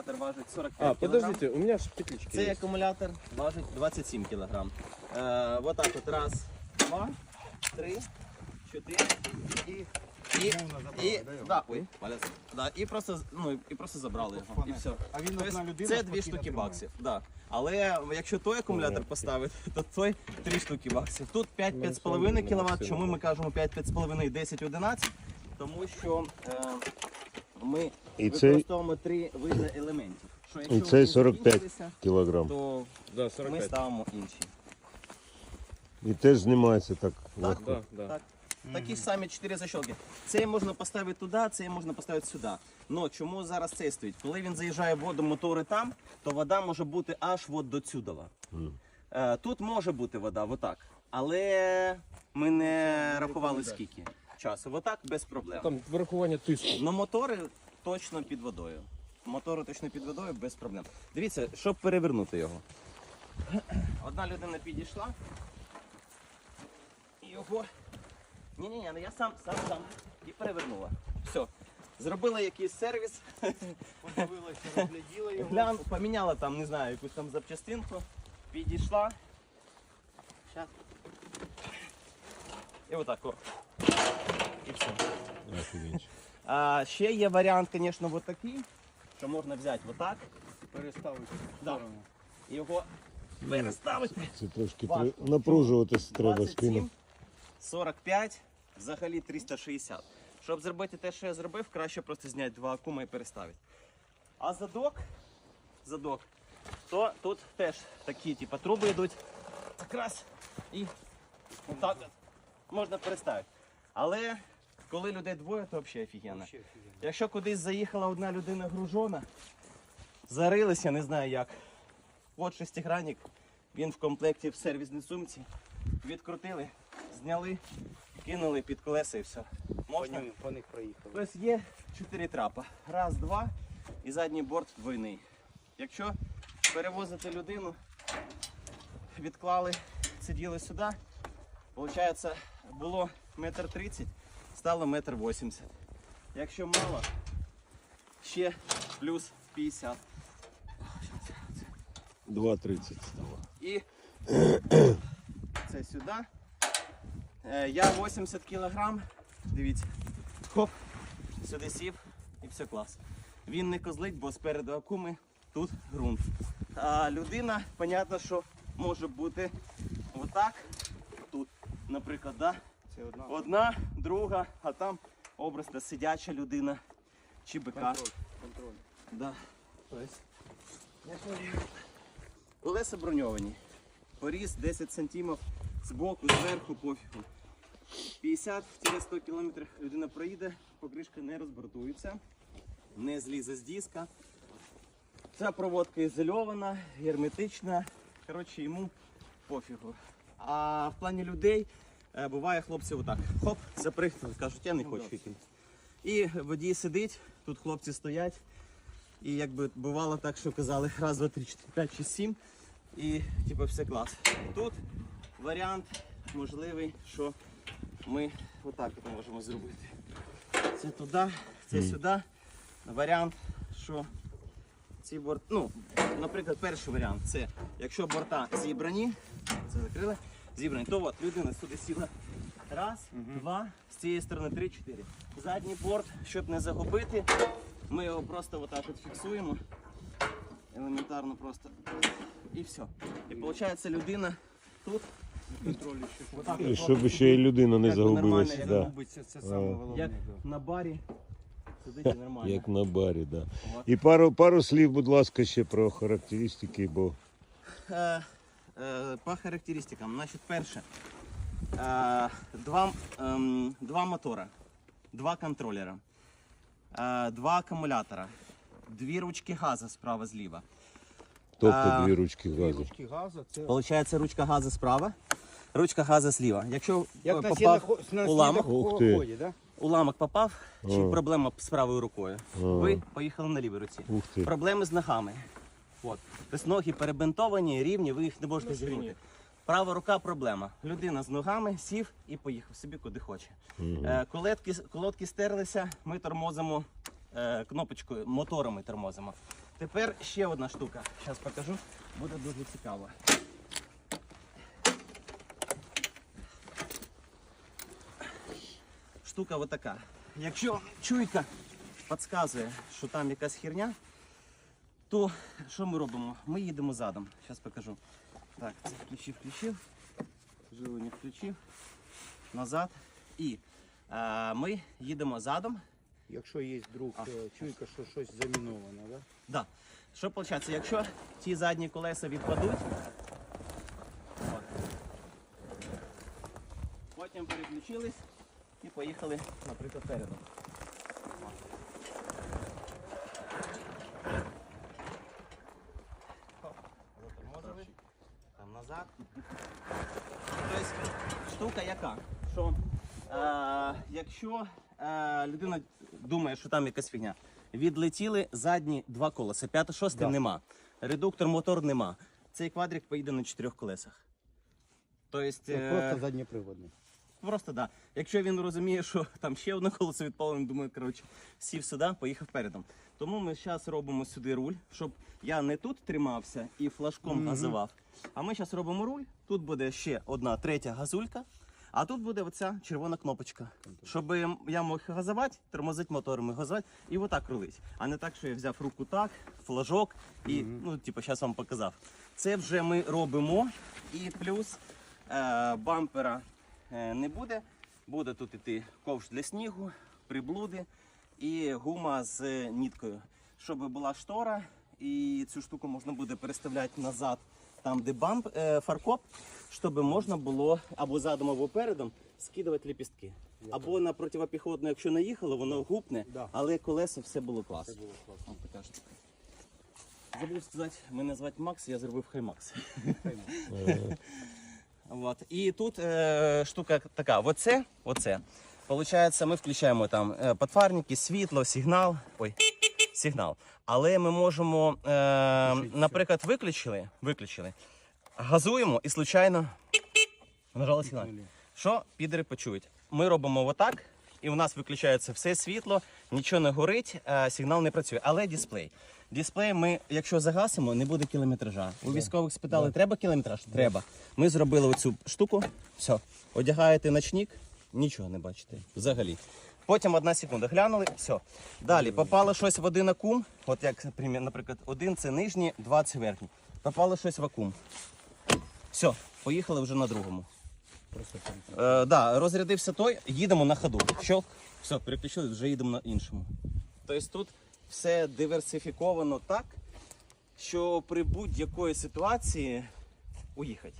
акумулятор важить 45 А, кг. подождите, у меня же петлички Цей есть. акумулятор важить 27 кг. Е, вот так от раз, два, три, чотири і. І, і, да, ой, палець. Да, і, просто, ну, і просто забрали його. І все. А він Тобто одна людина це спокійно дві штуки тримає. баксів. Да. Але якщо той акумулятор поставити, то той 3 штуки баксів. Тут 5-5,5 кВт. Чому ми кажемо 5-5,5 10-11? Тому що е, ми І цей- використовуємо три види елементів. Що якщо І вони цей 45 закінчилися, кілограм. то Да, ми 45. ставимо інші. І теж знімається так Так, легко. Да, да. так. Такі самі чотири защолки. Цей можна поставити туди, цей можна поставити сюди. Ну чому зараз цей стоїть? Коли він заїжджає в воду, мотори там, то вода може бути аж от до цюдова. Е, тут може бути вода, отак. Але ми не рахували скільки часу. Отак без проблем. Там вирахування тиску. Ну мотори точно під водою. Мотори точно під водою без проблем. Дивіться, щоб перевернути його. Одна людина підійшла. І його. Ні-ні-ні, ну я сам, сам, сам. І перевернула. Все. Зробила якийсь сервіс, Подивилася, розгляділа його. глян, поміняла там, не знаю, якусь там запчастинку, підійшла. Щас. І отак. О. І все. А, ще є варіант, звісно, от такий, що можна взяти отак Переставити Да. і його переставити. Це трошки Важко. напружуватись треба 27, спину. 45, взагалі 360. Щоб зробити те, що я зробив, краще просто зняти два акума і переставити. А задок, задок, то тут теж такі типу, труби йдуть якраз і отак от можна переставити. Але коли людей двоє, то взагалі офігенно. Якщо кудись заїхала одна людина гружона, зарилися, не знаю як. От шестигранник, він в комплекті в сервісній сумці. Відкрутили, зняли, кинули під колеса і все. Можна. по них проїхали. Тобто є чотири трапа. Раз, два і задній борт двойний. Якщо перевозити людину, відклали це діло сюди, виходить, було метр тридцять, стало метр вісімдесят. Якщо мало, ще плюс 50. 2,30 стало. І це сюди. Е, Я 80 кг. Дивіться. Хоп, сюди сів і все клас. Він не козлить, бо спереду акуми, тут ґрунт. А людина, понятно, що може бути отак. Тут, наприклад, да? Це одна. одна, друга, а там образна сидяча людина чи бика. Контроль. Контроль. Да. Колеса броньовані. Поріз 10 см з боку, зверху, пофігу. 50-100 км людина проїде, покришка не розбортується, не злізе з диска. Ця проводка ізольована, герметична. Коротше, йому пофігу. А в плані людей буває хлопці отак. Хоп, запригнули, кажуть, я не хочу йти. І водій сидить, тут хлопці стоять. І якби бувало так, що казали раз, два, три, чотири, п'ять, шість, сім. І типу все клас. Тут варіант можливий, що ми отак от можемо зробити. Це туди, це сюди. Варіант, що ці борти. Ну, наприклад, перший варіант це якщо борта зібрані, це закрили, зібрані, то от людина сюди сіла. Раз, два, з цієї сторони три, чотири. Задній борт, щоб не загубити, ми його просто отак от фіксуємо. Елементарно просто. І все. І виходить людина тут. Контроль ще. Отак І щоб ще й людина не як Да. Це, саме головне. як на барі. Сидить нормально. Як на барі, да. І пару, пару слів, будь ласка, ще про характеристики, бо Е, е, по характеристикам, значить, перше. Е, два, ем, два мотора, два контролера, е, два акумулятора, дві ручки газу справа зліва. тобто дві ручки газу. ручки газу, це Получається ручка газу справа, ручка газу зліва. Якщо як е, попав на уламок, ході, да? уламок попав, чи проблема з правою рукою, ви поїхали на лівій руці. Ух ти. Проблеми з ногами. От. Тобто ноги перебинтовані, рівні, ви їх не можете зігнути. Права рука проблема. Людина з ногами сів і поїхав собі куди хоче. Е, колодки, колодки стерлися, ми тормозимо е, кнопочкою, мотором ми тормозимо. Тепер ще одна штука. Зараз покажу, буде дуже цікаво. Штука отака. Якщо чуйка підказує, що там якась херня, то що ми робимо? Ми їдемо задом. Зараз покажу. Так, це включив, включив, живлення включив, назад. І е, ми їдемо задом. Якщо є друг А. е, чуйка, що щось заміновано, да? Да. Що виходить, якщо ті задні колеса відпадуть, от, потім переключились і поїхали, наприклад, передом. Назад. Тобто штука яка? Що е, якщо е, людина думає, що там якась фігня, відлетіли задні два колеса, п'яте, шосте Да. нема. Редуктор, мотор нема. Цей квадрик поїде на чотирьох колесах. Тобто, Це е, просто задньоприводний. Просто да. Якщо він розуміє, що там ще одне колесо відпало, він думає, коротше, сів сюди, поїхав передом. Тому ми зараз робимо сюди руль, щоб я не тут тримався і флажком Мгм. газував. А ми зараз робимо руль. Тут буде ще одна третя газулька, а тут буде оця червона кнопочка. Щоб я мог газувати, тормозити мотором і газувати, і отак рулить. А не так, що я взяв руку так, флажок і, ну, типу, зараз вам показав. Це вже ми робимо. І плюс е, бампера е, не буде. Буде тут іти ковш для снігу, приблуди і гума з ніткою. Щоб була штора, і цю штуку можна буде переставляти назад, там, де бамп, е, фаркоп, щоб можна було або задом, або передом скидувати ліпістки. Або на противопіхотну, якщо наїхало, воно гупне, Да. але колеса все було класно. було класно. От така штука. Забув сказати, мене звати Макс, я зробив Хаймакс. Вот. І тут е, штука така: оце, оце. Получається, ми включаємо там е, подфарники, світло, сигнал. Ой, сигнал. Але ми можемо, е, наприклад, виключили, виключили, газуємо і случайно нажали сигнал. Що підери почують? Ми робимо отак, і у нас виключається все світло, нічого не горить, е, сигнал не працює. Але дисплей. Дисплей ми, якщо загасимо, не буде кілометража. У військових спитали, треба кілометраж? Треба. Ми зробили оцю штуку. Все. Одягаєте ночник, нічого не бачите. Взагалі. Потім одна секунда. Глянули, все. Далі попало щось в один акум. От як, наприклад, один це нижній, два це верхній. Попало щось в акум. Все, поїхали вже на другому. Просто Е, да, розрядився той, їдемо на ходу. Щелк, все, переключили, вже їдемо на іншому. Тобто тут все диверсифіковано так, що при будь-якої ситуації уїхати.